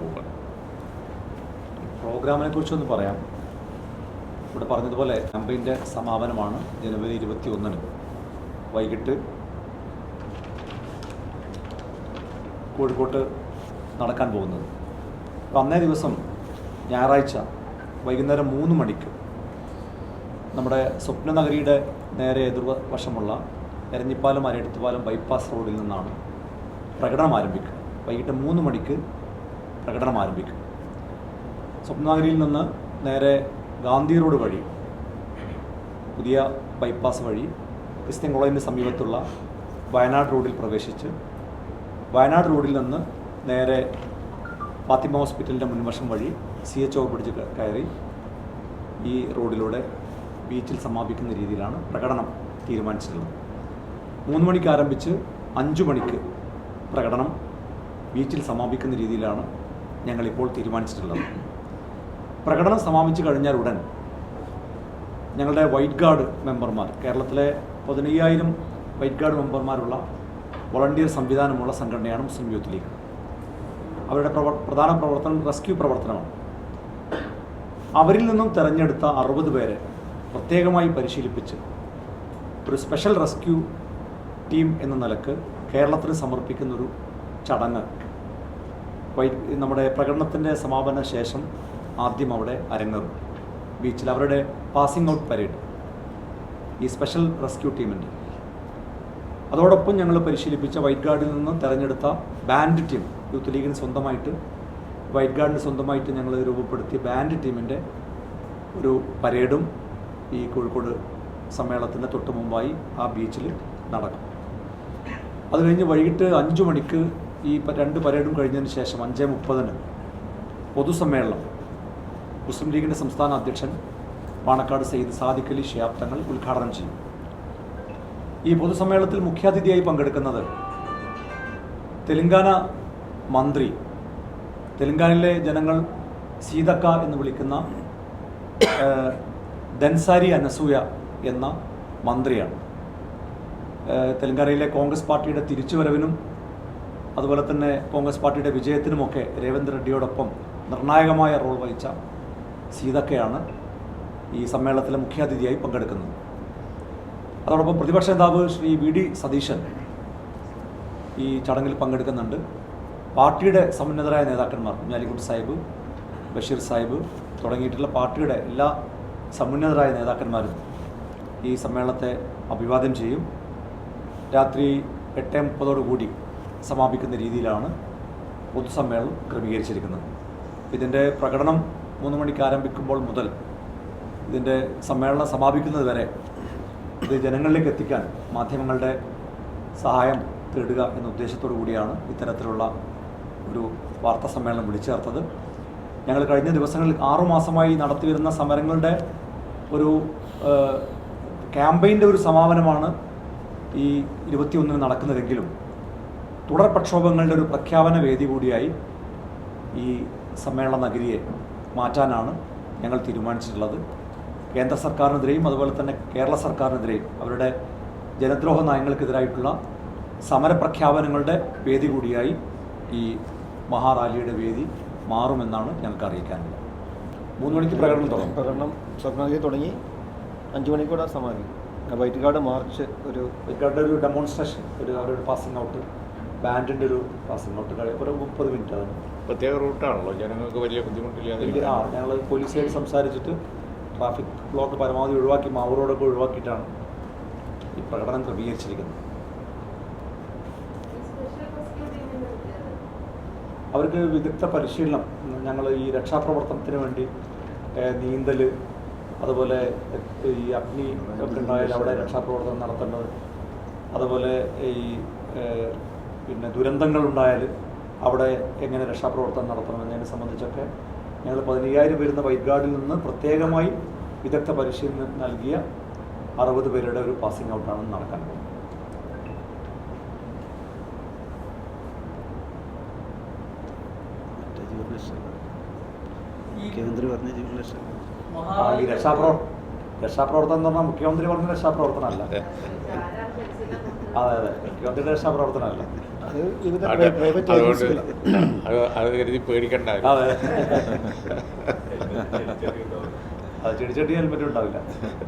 പോവുക പ്രോഗ്രാമിനെ കുറിച്ചൊന്ന് പറയാം. ഇവിടെ പറഞ്ഞതുപോലെ ക്യാമ്പയിന്റെ സമാപനമാണ് ജനുവരി ഇരുപത്തി ഒന്നിന് വൈകിട്ട് കോഴിക്കോട്ട് നടക്കാൻ പോകുന്നത്. അപ്പോൾ അന്നേ ദിവസം ഞായറാഴ്ച വൈകുന്നേരം മൂന്ന് മണിക്ക് നമ്മുടെ സ്വപ്നനഗരിയുടെ നേരെ എതിർവശമുള്ള എരഞ്ഞിപ്പാലം അരയെടുത്തുപാലം ബൈപ്പാസ് റോഡിൽ നിന്നാണ് പ്രകടനം ആരംഭിക്കുക. വൈകിട്ട് മൂന്ന് മണിക്ക് പ്രകടനം ആരംഭിക്കും. സ്വപ്നാഗിരിയിൽ നിന്ന് നേരെ ഗാന്ധി റോഡ് വഴി പുതിയ ബൈപ്പാസ് വഴി ക്രിസ്ത്യൻ കോളേജിന് സമീപത്തുള്ള വയനാട് റോഡിൽ പ്രവേശിച്ച് വയനാട് റോഡിൽ നിന്ന് നേരെ ഫാത്തിമ ഹോസ്പിറ്റലിന്റെ മുൻവശം വഴി സി എച്ച് ഒ പിടിച്ച് കയറി ഈ റോഡിലൂടെ ബീച്ചിൽ സമാപിക്കുന്ന രീതിയിലാണ് പ്രകടനം തീരുമാനിച്ചിട്ടുള്ളത്. മൂന്ന് മണിക്ക് ആരംഭിച്ച് അഞ്ചു മണിക്ക് പ്രകടനം ബീച്ചിൽ സമാപിക്കുന്ന രീതിയിലാണ് ഞങ്ങളിപ്പോൾ തീരുമാനിച്ചിട്ടുള്ളത്. പ്രകടനം സമാപിച്ചു കഴിഞ്ഞാൽ ഉടൻ ഞങ്ങളുടെ വൈറ്റ് ഗാർഡ് മെമ്പർമാർ കേരളത്തിലെ പതിനയ്യായിരം വൈറ്റ് ഗാർഡ് മെമ്പർമാരുള്ള വോളണ്ടിയർ സംവിധാനമുള്ള സംഘടനയാണ് മുസ്ലിം യൂത്ത് ലീഗ്. അവരുടെ പ്രവർ പ്രധാന പ്രവർത്തനം റെസ്ക്യൂ പ്രവർത്തനമാണ്. അവരിൽ നിന്നും തെരഞ്ഞെടുത്ത അറുപത് പേരെ പ്രത്യേകമായി പരിശീലിപ്പിച്ച് ഒരു സ്പെഷ്യൽ റെസ്ക്യൂ ടീം എന്ന നിലയ്ക്ക് കേരളത്തിന് സമർപ്പിക്കുന്നൊരു ചടങ്ങ് നമ്മുടെ പ്രകടനത്തിന്റെ സമാപന ശേഷം ആദ്യം അവിടെ അരങ്ങേറും. ബീച്ചിൽ അവരുടെ പാസിംഗ് ഔട്ട് പരേഡ് ഈ സ്പെഷ്യൽ റെസ്ക്യൂ ടീമിന്റെ അതോടൊപ്പം ഞങ്ങൾ പരിശീലിപ്പിച്ച വൈറ്റ് ഗാർഡിൽ നിന്ന് തിരഞ്ഞെടുത്ത ബാൻഡ് ടീം യൂത്ത് ലീഗിന് സ്വന്തമായിട്ട് വൈറ്റ് ഗാർഡിന് സ്വന്തമായിട്ട് ഞങ്ങൾ രൂപപ്പെടുത്തിയ ബാൻഡ് ടീമിന്റെ ഒരു പരേഡും ഈ കോഴിക്കോട് സമ്മേളനത്തിന്റെ തൊട്ട് മുമ്പായി ആ ബീച്ചിൽ നടക്കും. അത് കഴിഞ്ഞ് വൈകിട്ട് അഞ്ചു മണിക്ക് ഈ രണ്ട് പരേഡും കഴിഞ്ഞതിന് ശേഷം അഞ്ച് മുപ്പതിന് പൊതുസമ്മേളനം. മുസ്ലിം ലീഗിന്റെ സംസ്ഥാന അധ്യക്ഷൻ പാണക്കാട് സെയ്ദ് സാദിഖ് അലി ഷിയാബ് തങ്ങൾ ഉദ്ഘാടനം ചെയ്യും. ഈ പൊതുസമ്മേളനത്തിൽ മുഖ്യാതിഥിയായി പങ്കെടുക്കുന്നത് തെലങ്കാന മന്ത്രി തെലങ്കാനയിലെ ജനങ്ങൾ സീതക്ക എന്ന് വിളിക്കുന്ന ദൻസാരി അനസൂയ എന്ന മന്ത്രിയാണ്. തെലങ്കാനയിലെ കോൺഗ്രസ് പാർട്ടിയുടെ തിരിച്ചുവരവിനും അതുപോലെ തന്നെ കോൺഗ്രസ് പാർട്ടിയുടെ വിജയത്തിനുമൊക്കെ രേവന്ത് റെഡ്ഡിയോടൊപ്പം നിർണായകമായ റോൾ വഹിച്ച സീതക്കയാണ് ഈ സമ്മേളനത്തിലെ മുഖ്യാതിഥിയായി പങ്കെടുക്കുന്നത്. അതോടൊപ്പം പ്രതിപക്ഷ നേതാവ് ശ്രീ വി ഡി സതീശൻ ഈ ചടങ്ങിൽ പങ്കെടുക്കുന്നുണ്ട്. പാർട്ടിയുടെ സമുന്നതരായ നേതാക്കന്മാർ കുഞ്ഞാലിക്കുട്ടി സാഹിബ് ബഷീർ സാഹിബ് തുടങ്ങിയിട്ടുള്ള പാർട്ടിയുടെ എല്ലാ സമുന്നതരായ നേതാക്കന്മാരും ഈ സമ്മേളനത്തെ അഭിവാദ്യം ചെയ്യും. രാത്രി എട്ട് മുപ്പതോടുകൂടി സമാപിക്കുന്ന രീതിയിലാണ് പൊതുസമ്മേളനം ക്രമീകരിച്ചിരിക്കുന്നത്. ഇതിന്റെ പ്രകടനം മൂന്ന് മണിക്ക് ആരംഭിക്കുമ്പോൾ മുതൽ ഇതിന്റെ സമ്മേളനം സമാപിക്കുന്നത് വരെ ഇത് ജനങ്ങളിലേക്ക് എത്തിക്കാൻ മാധ്യമങ്ങളുടെ സഹായം തേടുക എന്ന ഉദ്ദേശത്തോടു കൂടിയാണ് ഇത്തരത്തിലുള്ള ഒരു വാർത്താ സമ്മേളനം വിളിച്ചു ചേർത്തത് ഞങ്ങൾ കഴിഞ്ഞ ദിവസങ്ങളിൽ ആറുമാസമായി നടത്തിവരുന്ന സമരങ്ങളുടെ ഒരു ക്യാമ്പയിന്റെ ഒരു സമാപനമാണ് ഈ ഇരുപത്തിയൊന്നിന് നടക്കുന്നതെങ്കിലും തുടർ പ്രക്ഷോഭങ്ങളുടെ ഒരു പ്രഖ്യാപന വേദി കൂടിയായി ഈ സമ്മേളന നഗരിയെ മാറ്റാനാണ് ഞങ്ങൾ തീരുമാനിച്ചിട്ടുള്ളത്. കേന്ദ്ര സർക്കാരിനെതിരെയും അതുപോലെ തന്നെ കേരള സർക്കാരിനെതിരെയും അവരുടെ ജനദ്രോഹ നയങ്ങൾക്കെതിരായിട്ടുള്ള സമരപ്രഖ്യാപനങ്ങളുടെ വേദി കൂടിയായി ഈ മഹാറാലിയുടെ വേദി മാറുമെന്നാണ് ഞങ്ങൾക്ക് അറിയിക്കാനുള്ളത്. മൂന്ന് മണിക്ക് പ്രകടനം തുടങ്ങും. പ്രകടനം സ്വപ്നഗതി തുടങ്ങി അഞ്ചു മണിക്കൂടെ സമാപിക്കും വൈറ്റ് കാർഡ് മാർച്ച് ഒരു ഇവരുടെ ഒരു ഡെമോൺസ്ട്രേഷൻ ഒരു അവരുടെ പാസിംഗ് ഔട്ട് ബാൻഡിന്റെ ഒരു പാസിംഗ് ഔട്ട് കഴിയും ഒരു മുപ്പത് മിനിറ്റ് ആണ് പ്രത്യേക റൂട്ടാണല്ലോ. ജനങ്ങൾക്ക് വലിയ ബുദ്ധിമുട്ടില്ല ആ ഞങ്ങൾ പോലീസുകാർ സംസാരിച്ചിട്ട് ട്രാഫിക് ബ്ലോക്ക് പരമാവധി ഒഴിവാക്കി മാവൂരോടൊക്കെ ഒഴിവാക്കിയിട്ടാണ് ഈ പ്രകടനം ക്രമീകരിച്ചിരിക്കുന്നത്. അവർക്ക് വിദഗ്ധ പരിശീലനം ഞങ്ങൾ ഈ രക്ഷാപ്രവർത്തനത്തിന് വേണ്ടി നീന്തൽ അതുപോലെ ഈ അഗ്നി ഒക്കെ ഉണ്ടായാൽ അവിടെ രക്ഷാപ്രവർത്തനം നടത്തേണ്ടത് അതുപോലെ ഈ പിന്നെ ദുരന്തങ്ങൾ ഉണ്ടായാൽ അവിടെ എങ്ങനെ രക്ഷാപ്രവർത്തനം നടത്തണം എന്നതിനെ സംബന്ധിച്ചൊക്കെ ഞങ്ങൾ പതിനയ്യായിരം വരുന്ന വൈറ്റ് ഗാർഡിൽ നിന്ന് പ്രത്യേകമായി വിദഗ്ധ പരിശീലനം നൽകിയ അറുപത് പേരുടെ ഒരു പാസിംഗ് ഔട്ടാണ് നടക്കാൻ പോകുന്നത്. മുഖ്യമന്ത്രി പറഞ്ഞ ഈ രക്ഷാപ്രവർ രക്ഷാപ്രവർത്തനം എന്ന് പറഞ്ഞാൽ മുഖ്യമന്ത്രി പറഞ്ഞ രക്ഷാപ്രവർത്തനമല്ല അതെ അതെ. മുഖ്യമന്ത്രിയുടെ രക്ഷാപ്രവർത്തനമല്ല അത് അത് അതുകൊണ്ട് അത് അത് കരുതി പേടിക്കണ്ട ആരും. ചെടി അത് ചെടിച്ചട്ടി ഹെൽമെറ്റ് ഉണ്ടാവില്ല